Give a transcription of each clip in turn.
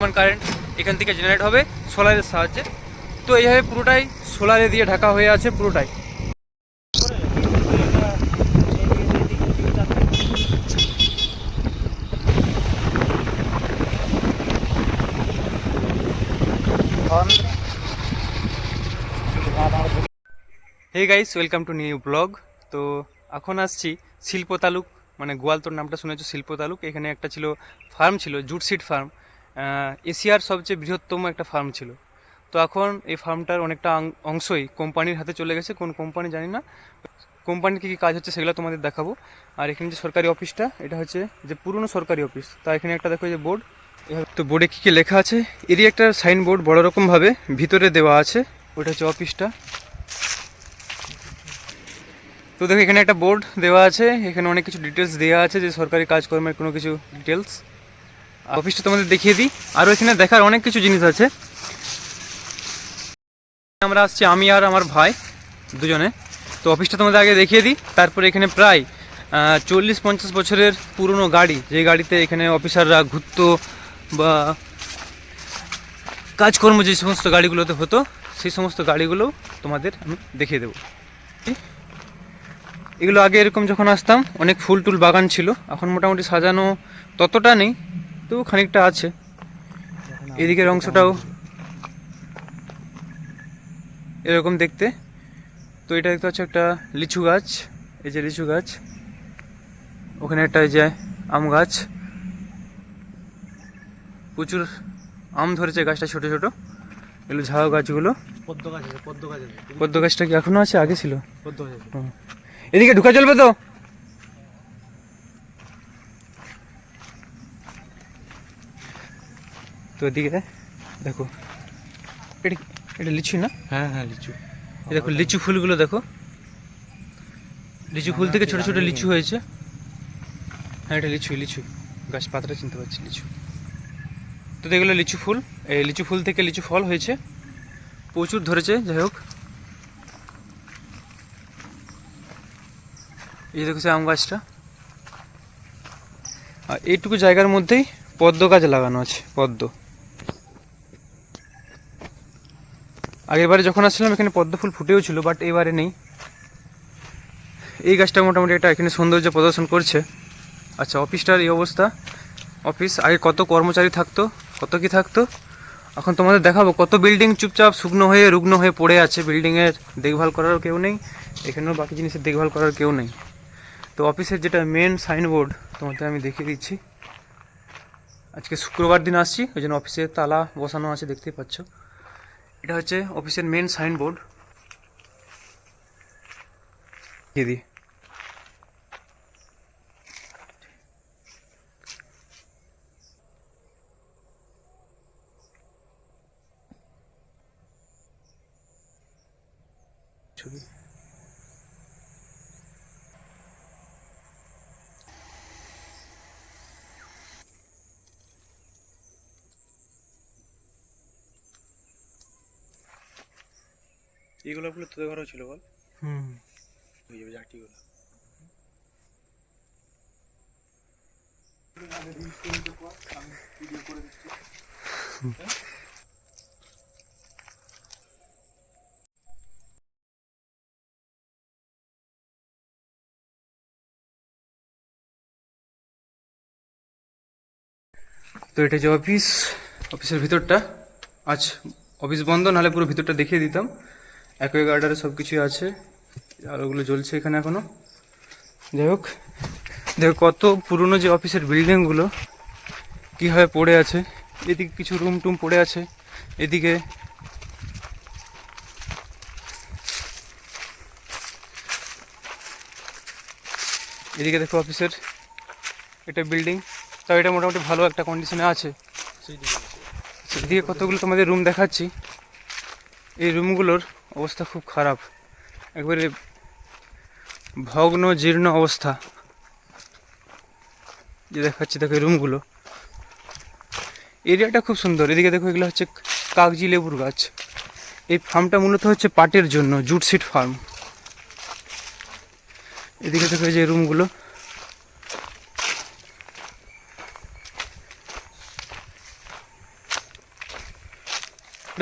Current এখান থেকে generate হবে সোলারের সাহায্যে। তো এইভাবে পুরোটাই সোলারে দিয়ে ঢাকা হয়ে আছে পুরোটাই। Hey guys welcome to new blog তো এখন আসছি শিল্প তালুক মানে গোয়ালতোর নামটা শুনেছো? শিল্প তালুক। এখানে একটা ছিল ফার্ম ছিল জুট সিড ফার্ম এশিয়ার সবচেয়ে বৃহত্তম একটা ফার্ম ছিল। তো এখন এই ফার্মটার অনেকটা অংশই কোম্পানির হাতে চলে গেছে। কোন কোম্পানি জানি না। কোম্পানির কী কী কাজ হচ্ছে সেগুলো তোমাদের দেখাবো। আর এখানে যে সরকারি অফিসটা এটা হচ্ছে যে পুরনো সরকারি অফিস তা এখানে একটা দেখো যে বোর্ড তো বোর্ডে কী কী লেখা আছে? এরই একটা সাইনবোর্ড বড় রকমভাবে ভিতরে দেওয়া আছে। ওটা হচ্ছে অফিসটা তো দেখো এখানে একটা বোর্ড দেওয়া আছে। এখানে অনেক কিছু ডিটেলস দেওয়া আছে যে সরকারি কাজকর্মের কোনো কিছু ডিটেলস অফিসটা তোমাদের দেখিয়ে দিই। আরও এখানে দেখার অনেক কিছু জিনিস আছে। আমরা আসছি, আমি আর আমার ভাই দুজনে। তো অফিসটা তোমাদের আগে দেখিয়ে দিই। তারপরে এখানে প্রায় চল্লিশ পঞ্চাশ বছরের পুরনো গাড়ি যে গাড়িতে এখানে অফিসাররা ঘুরতো বা কাজকর্ম যে সমস্ত গাড়িগুলোতে হতো, সেই সমস্ত গাড়িগুলো তোমাদের আমি দেখিয়ে দেবো। এগুলো আগে এরকম যখন আসতাম, অনেক ফুল টুল বাগান ছিল। এখন মোটামুটি সাজানো ততটা নেই। তবু খানিকটা আছে। এদিকের অংশটাও এরকম দেখতে। তো এটা দেখতে হচ্ছে একটা লিচু গাছ। এই যে লিচু গাছ। ওখানে একটা এই যে আম গাছ। প্রচুর আম ধরেছে গাছটা ছোট ছোট। এগুলো ঝাউ গাছগুলো। পদ্ম গাছ পদ্ম গাছ পদ্ম গাছটা কি এখনও আছে? আগে ছিল। পদ্ম গাছ। এদিকে ঢুকা চলবে তো? তো এদিকে দেখো এটা এটা লিচু না? হ্যাঁ হ্যাঁ লিচু। এই দেখো লিচু ফুলগুলো দেখো। লিচু ফুল থেকে ছোট ছোট লিচু হয়েছে। হ্যাঁ এটা লিচু লিচু। গাছ পাতাটা চিনতে পারছি লিচু। তো এগুলো লিচু ফুল। এই লিচু ফুল থেকে লিচু ফল হয়েছে। প্রচুর ধরেছে যাই হোক। এই দেখো সে আম গাছটা। আর এইটুকু জায়গার মধ্যেই পদ্ম গাছ লাগানো আছে পদ্ম। আগেরবারে যখন আসছিলাম, এখানে পদ্ম ফুল ফুটেও ছিল বাট এবারে নেই। এই গাছটা মোটামুটি এটা এখানে সৌন্দর্য প্রদর্শন করছে। আচ্ছা অফিসটার এই অবস্থা। অফিস, আগে কত কর্মচারী থাকতো, কত কি থাকতো? এখন তোমাদের দেখাবো, কত বিল্ডিং চুপচাপ শুকনো হয়ে, রুগ্ন হয়ে পড়ে আছে। বিল্ডিংয়ের দেখভাল করারও কেউ নেই, এখানেও বাকি জিনিসের দেখভাল করার কেউ নেই। তো অফিসের যেটা মেন সাইনবোর্ড তোমাদের আমি দেখিয়ে দিচ্ছি। আজকে শুক্রবার দিন আসছি, ওই জন্য অফিসে তালা বসানো আছে, দেখতেই পাচ্ছ। এটা হচ্ছে অফিসের মেন সাইনবোর্ড দিদি? ফুলে তোদের ঘরেও ছিল বল? হুম। হয়ে যাবে জাটিগুলো তো এটা যে অফিস অফিসের ভিতরটা আজ অফিস বন্ধ নাহলে পুরো ভিতরটা দেখিয়ে দিতাম। একই গার্ডারে সব কিছুই আছে। আলোগুলো জ্বলছে এখানে এখনও। যাই হোক, দেখো কত পুরনো যে অফিসের বিল্ডিংগুলো কীভাবে পড়ে আছে। এদিকে কিছু রুম টুম পড়ে আছে। এদিকে এদিকে দেখো অফিসের এটা বিল্ডিং তাও এটা মোটামুটি ভালো একটা কন্ডিশনে আছে। সেদিকে কতগুলো তোমাদের রুম দেখাচ্ছি। এই রুমগুলোর অবস্থা খুব খারাপ। একবারে ভগ্ন, জীর্ণ অবস্থা। যে দেখাচ্ছি, দেখো রুমগুলো এরিয়াটা খুব সুন্দর। এদিকে দেখো, এগুলো হচ্ছে কাগজি লেবুর গাছ। এই ফার্মটা মূলত হচ্ছে পাটের জন্য জুট সিট ফার্ম এদিকে দেখো যে রুমগুলো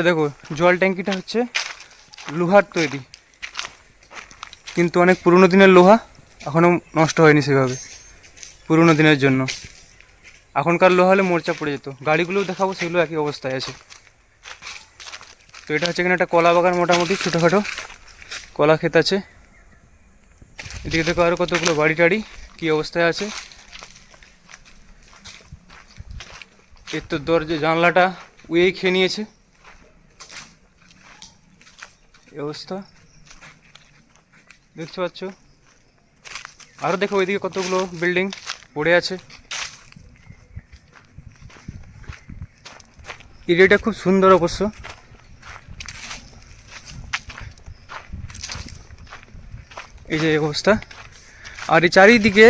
দেখো, জল ট্যাঙ্কিটা হচ্ছে লোহার তৈরি। কিন্তু অনেক পুরনো দিনের লোহা এখনও নষ্ট হয়নি সেভাবে, পুরনো দিনের জন্য। এখনকার লোহা হলে মোর্চা পড়ে যেত। গাড়িগুলোও দেখাবো, সেগুলো একই অবস্থায় আছে। তো এটা হচ্ছে এখানে একটা কলা বাগান মোটামুটি, ছোটোখাটো কলা ক্ষেত আছে। এদিকে দেখো আরও কতগুলো বাড়ি টাড়ি, কী অবস্থায় আছে। এর তো দরজা, জানলাটা উয়েই খেয়ে নিয়েছে এই অবস্থা দেখতে পাচ্ছ? আরও দেখো ওইদিকে কতগুলো বিল্ডিং পড়ে আছে। এরিয়াটা খুব সুন্দর অবশ্য। এই যে অবস্থা। আর এই চারিদিকে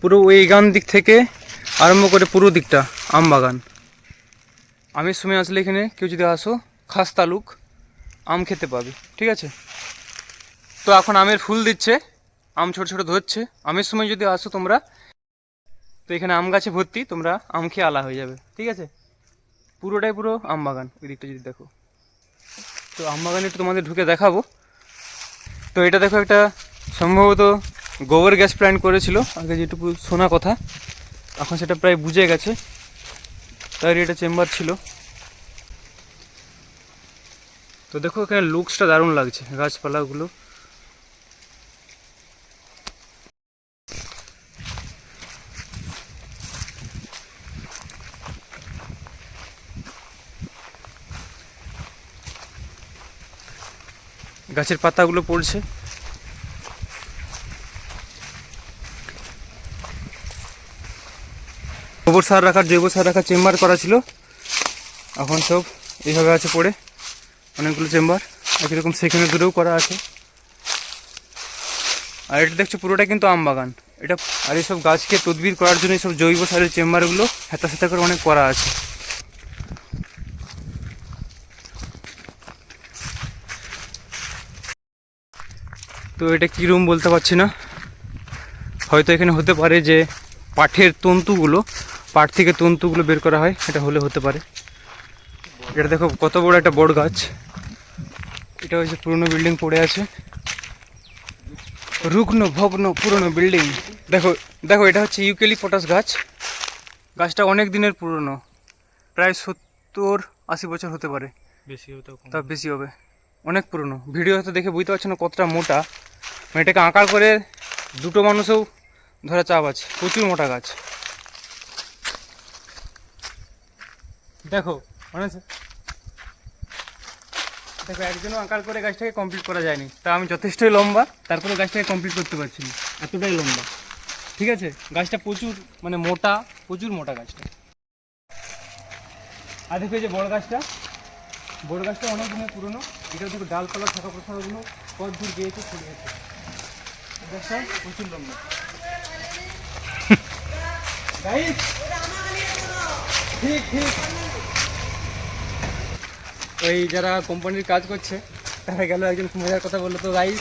পুরো ওই গান দিক থেকে আরম্ভ করে পুরো দিকটা আম বাগান আমের সময় আসলে এখানে কেউ যদি আসো, খাস তালুক। আম খেতে পাবে, ঠিক আছে? তো এখন আমের ফুল দিচ্ছে, আম ছোট ছোট ধরছে। আমের সময় যদি আসো তোমরা, তো এখানে আম গাছে ভর্তি, তোমরা আম খেয়ে আলা হয়ে যাবে, ঠিক আছে? পুরোটাই পুরো আম বাগান ওই দিকটা যদি দেখো। তো আম বাগানে একটু তোমাদের ঢুকে দেখাবো। তো এটা দেখো একটা সম্ভবত গোবর গ্যাস প্ল্যান্ট করেছিল, আগে যেটুকু শোনা কথা, এখন সেটা প্রায় বুঝে গেছে। তার এটা চেম্বার ছিল। তো দেখো এখানে লুকসটা দারুণ লাগছে, গাছপালাগুলো। গাছের পাতাগুলো পড়ছে। গোবর সার রাখার জৈব সার রাখার চেম্বার করা ছিল। এখন সব এইভাবে আছে পড়ে। অনেকগুলো চেম্বার, একই রকম সেখানে দূরেও করা আছে। আর এটা দেখছ পুরোটা কিন্তু আম বাগান। এটা আর এইসব গাছকে তদবির করার জন্য এইসব জৈব সারের চেম্বারগুলো হেতা সেতা করে অনেক করা আছে। তো এটা কী রুম বলতে পারছি না। হয়তো এখানে হতে পারে যে পাঠের তন্তুগুলো পাট থেকে তন্তুগুলো বের করা হয় এটা হলে হতে পারে। এটা দেখো কত বড় একটা বড় গাছ। এটা হচ্ছে পুরনো বিল্ডিং পড়ে আছে। রুগ্ন ভগ্ন পুরনো বিল্ডিং। দেখো দেখো এটা হচ্ছে ইউকেলি পটাস গাছ। গাছটা অনেক দিনের পুরনো। প্রায় সত্তর আশি বছর হতে পারে। বেশি হতে তা বেশি হবে। অনেক পুরনো। ভিডিও হয়তো দেখে বুঝতে পারছ না কতটা মোটা। মানে এটাকে আঁকার করে দুটো মানুষও ধরা চাপ আছে। প্রচুর মোটা গাছ। দেখো আছে? দেখো, একজনও আঁকার করে গাছটাকে কমপ্লিট করা যায়নি। তা আমি যথেষ্টই লম্বা তারপরে গাছটাকে কমপ্লিট করতে পারছি না। এতটাই লম্বা। ঠিক আছে? গাছটা প্রচুর মানে মোটা, প্রচুর মোটা গাছটা। আর দেখো যে বড় গাছটা। বড় গাছটা অনেক দিনের পুরনো। এটা দেখো ডালপালা থাকা প্রথাগুলো কত দূর গিয়েছে ছড়িয়ে গেছে। গাছটা প্রচুর লম্বা। ঠিক ঠিক। ওই যারা কোম্পানির কাজ করছে, তারা গেল, একজন মজার কথা বলল, তো গাইস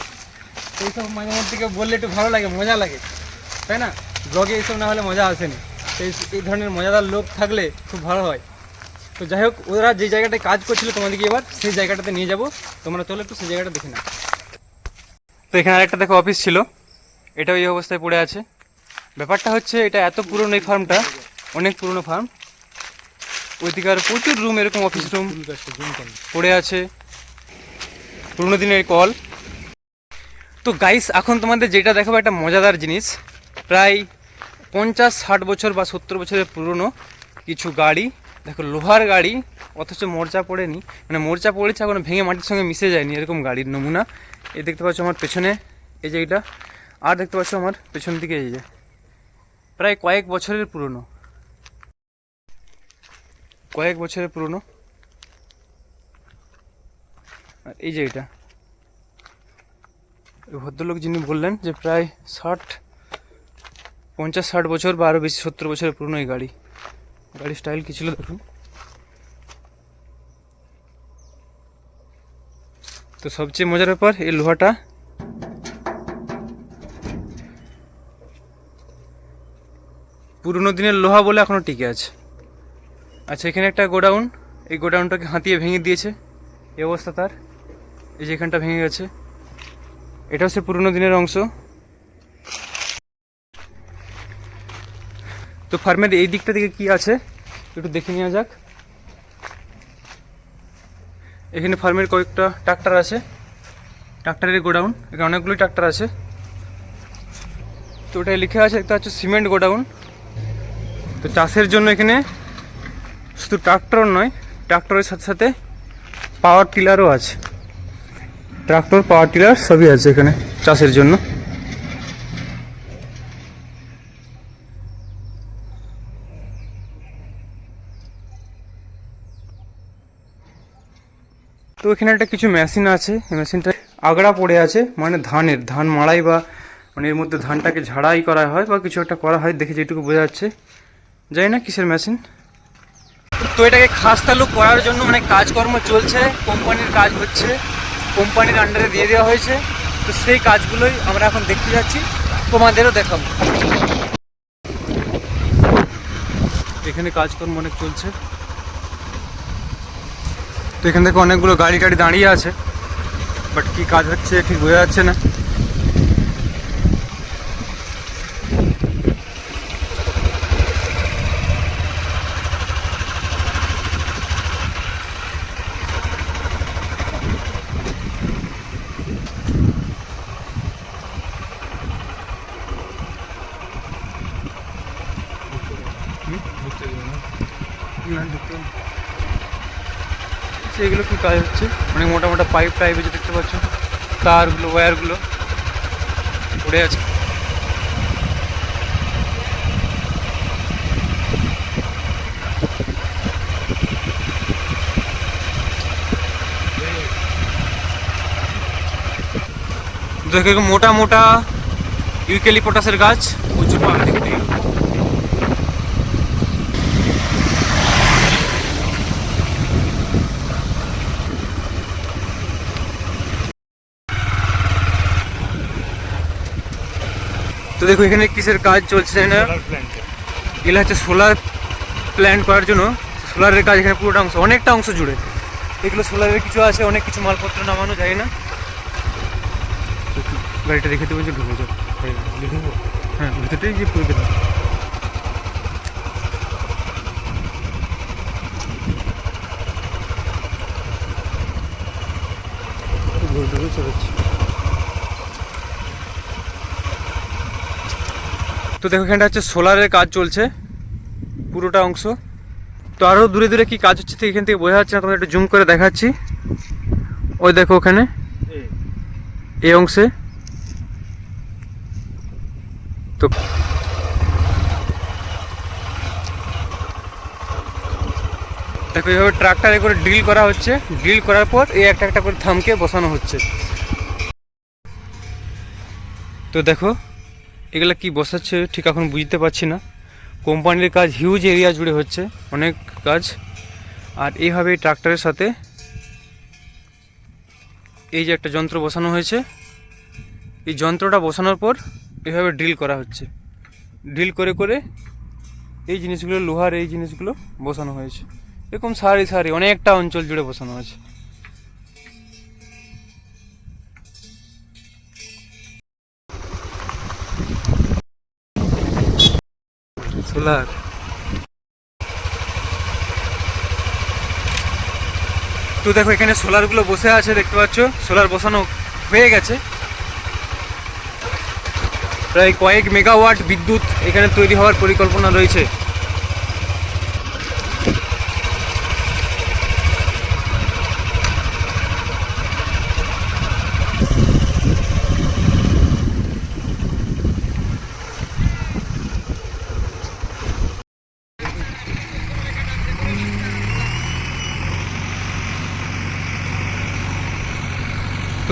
এইসব মাঝে মধ্যে বললে একটু ভালো লাগে, মজা লাগে, তাই না? ব্লগে এইসব না হলে মজা আসেনি এই- এই ধরনের মজাদার লোক থাকলে খুব ভালো হয়। তো যাই হোক, ওরা যে জায়গাটায় কাজ করছিল তোমাদেরকে এবার, সেই জায়গাটাতে নিয়ে যাব। তোমরা চলো একটু সেই জায়গাটা দেখে নাও। তো এখানে আরেকটা দেখো অফিস ছিল। এটাও এই অবস্থায় পড়ে আছে। ব্যাপারটা হচ্ছে, এটা এত পুরনো এই ফার্মটা অনেক পুরনো ফার্ম ওইদিকে আর প্রচুর রুম এরকম অফিস রুম পড়ে আছে। পুরোনো দিনের কল তো গাইস এখন তোমাদের যেটা দেখাবো একটা মজাদার জিনিস। প্রায় পঞ্চাশ ষাট বছর বা সত্তর বছরের পুরনো কিছু গাড়ি। দেখো লোহার গাড়ি অথচ মোর্চা পড়েনি। মানে মোর্চা পড়েছে এখন ভেঙে মাটির সঙ্গে মিশে যায়নি এরকম গাড়ির নমুনা। এই দেখতে পাচ্ছ আমার পেছনে এই যে এটা। আর দেখতে পাচ্ছ আমার পেছন দিকে এই যে। প্রায় কয়েক বছরের পুরনো। কয়েক বছরের পুরনো? আর এই যে এটা। ভদ্রলোক যিনি বললেন যে প্রায় ষাট, পঞ্চাশ, ষাট বছর বা আরও বেশি, সত্তর বছরের পুরনো এই গাড়ি। গাড়ির স্টাইল কী ছিল দেখুন। তো সবচেয়ে মজার ব্যাপার, এই লোহাটা পুরনো দিনের লোহা বলে এখনও টিকে আছে। আচ্ছা এখানে একটা গোডাউন। এই গোডাউনটাকে হাতিয়ে ভেঙে দিয়েছে। এই অবস্থা তার। এই যে এখানটা ভেঙে গেছে। এটা হচ্ছে পুরনো দিনের অংশ। তো ফার্মের এই দিকটা থেকে কি আছে, একটু দেখে নেওয়া যাক। এখানে ফার্মের কয়েকটা ট্রাক্টর আছে। ট্রাক্টরের গোডাউন। এখানে অনেকগুলো ট্রাক্টর আছে। তো ওটাই লিখে আছে একটা হচ্ছে সিমেন্ট গোডাউন। তো চাষের জন্য এখানে শুধু ট্রাক্টর নয়, ট্রাক্টরের সাথে সাথে পাওয়ার টিলারও আছে। ট্রাক্টর পাওয়ার টিলার সবই আছে এখানে চাষের জন্য। তো এখানে একটা কিছু মেশিন আছে, এই মেশিনটা আগড়া পড়ে আছে মানে ধানের, ধান মাড়াই বা মানে এর মধ্যে ধানটাকে ঝাড়াই করা হয় বা কিছু একটা করা হয়, দেখে যেটুকু বোঝা যাচ্ছে। জানি না কিসের মেশিন তো এটাকে খাস তালুক করার জন্য মানে কাজকর্ম চলছে, কোম্পানির কাজ হচ্ছে, কোম্পানির আন্ডারে দিয়ে দেওয়া হয়েছে। তো সেই কাজগুলোই আমরা এখন দেখতে যাচ্ছি, তোমাদেরও দেখাবো। এখানে কাজকর্ম অনেক চলছে। তো এখান থেকে অনেকগুলো গাড়ি টাড়ি দাঁড়িয়ে আছে বাট কি কাজ হচ্ছে ঠিক বোঝা যাচ্ছে না। সেগুলো কি কাজ হচ্ছে? অনেক মোটা মোটা পাইপ টাইপ যে দেখতে পাচ্ছ তারগুলো ওয়্যারগুলো পড়ে আছে। দেখো মোটা মোটা ইউক্যালিপটাসের গাছ, প্রচুর পাবে দেখতে তো দেখো এখানে কিসের কাজ চলছে না এগুলো হচ্ছে সোলার প্ল্যান্ট করার জন্য। সোলারের কাজ এখানে পুরোটা অংশ অনেকটা অংশ জুড়ে। এগুলো সোলারের কিছু আছে অনেক কিছু মালপত্র নামানো যায় না। গাড়িটা রেখে দেবো যে ঢুকে যাও। হ্যাঁ ভিতরটাই যে পুরো দিলাম ঘুরে ঘুরে চলেছি তো দেখো, এখানটা হচ্ছে সোলারের কাজ চলছে, পুরোটা অংশ। তো আরও দূরে দূরে কি কাজ হচ্ছে এখান থেকে বোঝা যাচ্ছে না, তোমাদের একটু জুম করে দেখাচ্ছি। ওই দেখো ওখানে এই অংশে। তো দেখো, এইভাবে ট্রাক্টারে করে ড্রিল করা হচ্ছে। ড্রিল করার পর এই একটা একটা করে থামকে বসানো হচ্ছে। তো দেখো এগুলা কি বসাচ্ছে ঠিক এখন বুঝতে পারছি না। কোম্পানির কাজ হিউজ এরিয়া জুড়ে হচ্ছে, অনেক কাজ। আর এইভাবে ট্রাক্টরের সাথে এই যে একটা যন্ত্র বসানো হয়েছে, এই যন্ত্রটা বসানোর পর এভাবে ড্রিল করা হচ্ছে। ড্রিল করে করে এই জিনিসগুলো, লোহার এই জিনিসগুলো বসানো হয়েছে। এরকম সারি সারি অনেকটা অঞ্চল জুড়ে বসানো হয়েছে। সোলার তো দেখো, এখানে সোলারগুলো বসে আছে, দেখতে পাচ্ছ? সোলার বসানো হয়ে গেছে। প্রায় কয়েক মেগাওয়াট বিদ্যুৎ এখানে তৈরি হওয়ার পরিকল্পনা রয়েছে।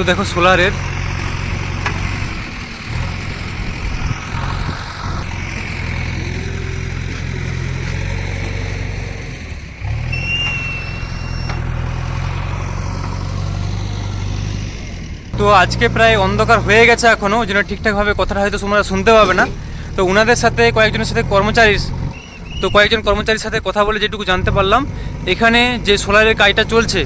তো দেখো সোলারের। তো আজকে প্রায় অন্ধকার হয়ে গেছে এখনও, ওই জন্য ঠিকঠাকভাবে কথাটা হয়তো তোমরা শুনতে পাবে না। তো ওনাদের সাথে, কয়েকজনের সাথে কর্মচারী তো কয়েকজন কর্মচারীর সাথে কথা বলে যেটুকু জানতে পারলাম, এখানে যে সোলারের কাজটা চলছে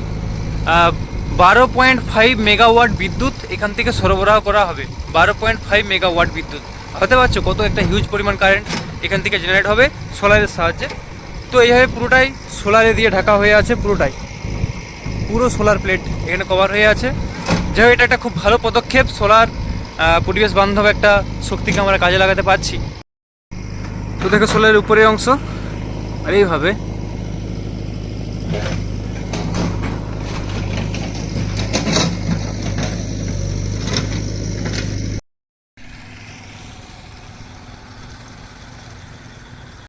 বারো পয়েন্ট ফাইভ মেগাওয়াট বিদ্যুৎ এখান থেকে সরবরাহ করা হবে। বারো পয়েন্ট ফাইভ মেগাওয়াট বিদ্যুৎ। হতে পারছ কত একটা হিউজ পরিমাণ কারেন্ট এখান থেকে জেনারেট হবে সোলারের সাহায্যে। তো এইভাবে পুরোটাই সোলারে দিয়ে ঢাকা হয়ে আছে পুরোটাই। পুরো সোলার প্লেট এখানে কভার হয়ে আছে। যাই এটা একটা খুব ভালো পদক্ষেপ। সোলার পরিবেশ বান্ধব একটা শক্তিকে আমরা কাজে লাগাতে পারছি। তো দেখো সোলারের উপরের অংশ। আর এইভাবে